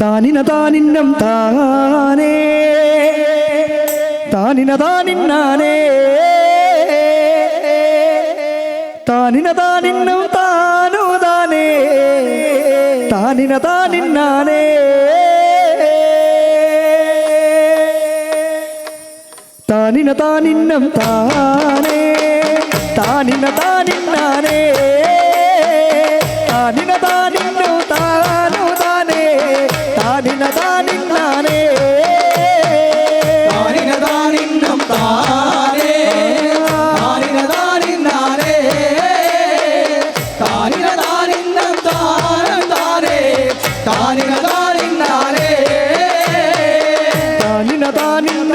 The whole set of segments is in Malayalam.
താനിന താനിന്നം താനേ താനിന. താനിന്നാനേ താനിന താനിന്നം താനോ താനേ താനിന താനിന്നാനേ താനിന താനിന്നം താനേ. താനിന താനിന്നാനേ ಸದಾ ನಿನ್ನ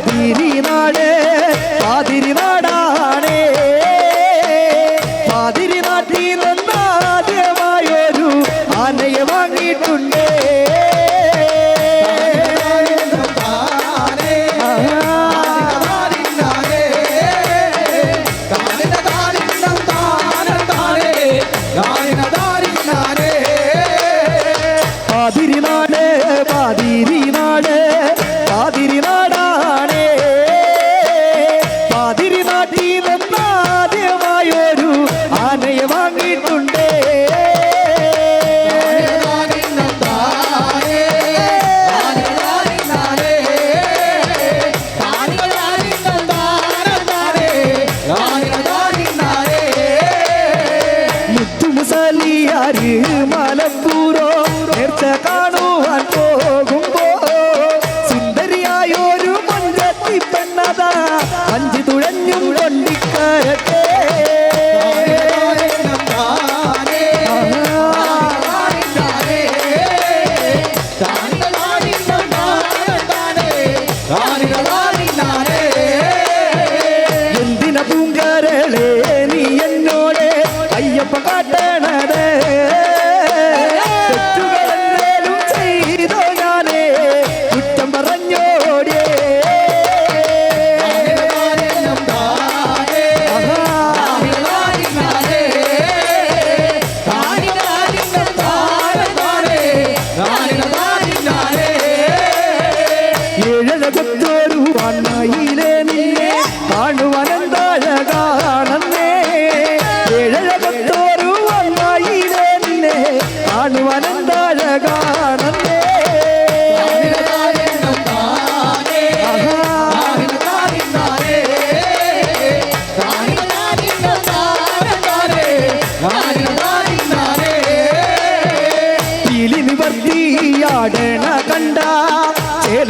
പാതിരി നാട് പാതിരി നാടാണ്. പാതിരി നാട്ടിൽ നിന്നാദ്യമായൊരു ആനയെ വാങ്ങിയിട്ടുണ്ട്. പാതിരി നാട് പാതിരി നാട്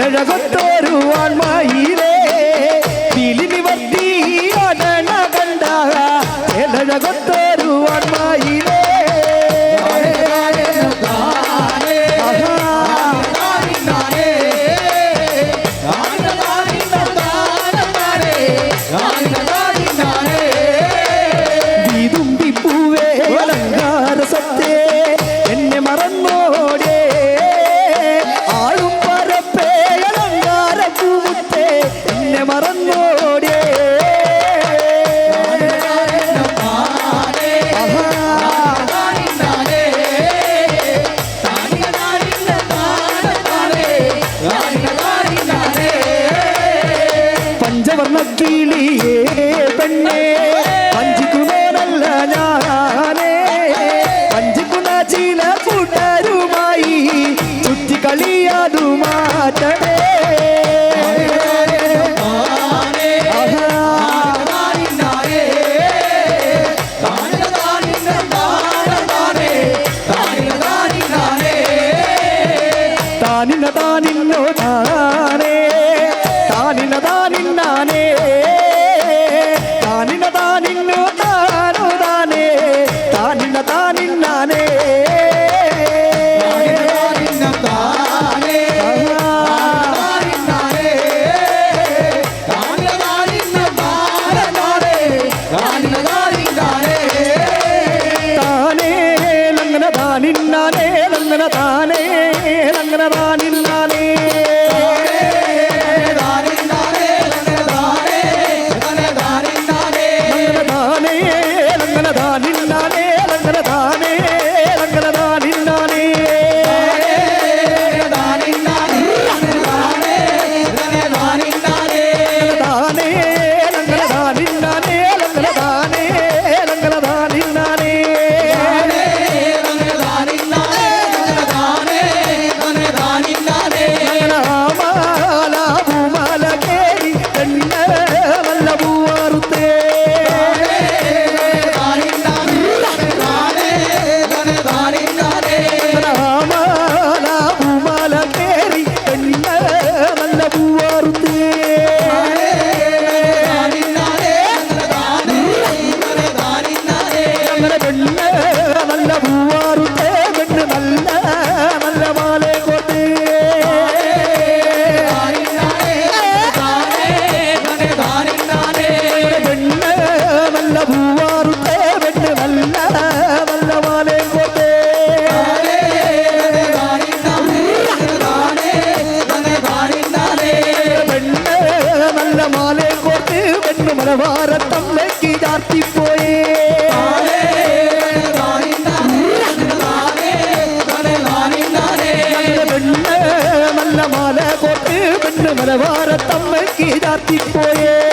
அழகத்தோருவான் மாயிலே திலிமி வத்தி அடன கண்டாக அழகத்தோருவான் மாயிலே Sangrado. മാലേ കോർത്ത് വെണ്ണു മലവാരത്തമ്മയ്ക്ക് ചാർത്തിപ്പോയേ നല്ല മാല കോർത്ത് പെണ്ണ് മലവാരത്തമ്മയ്ക്ക് ചാർത്തിപ്പോയേ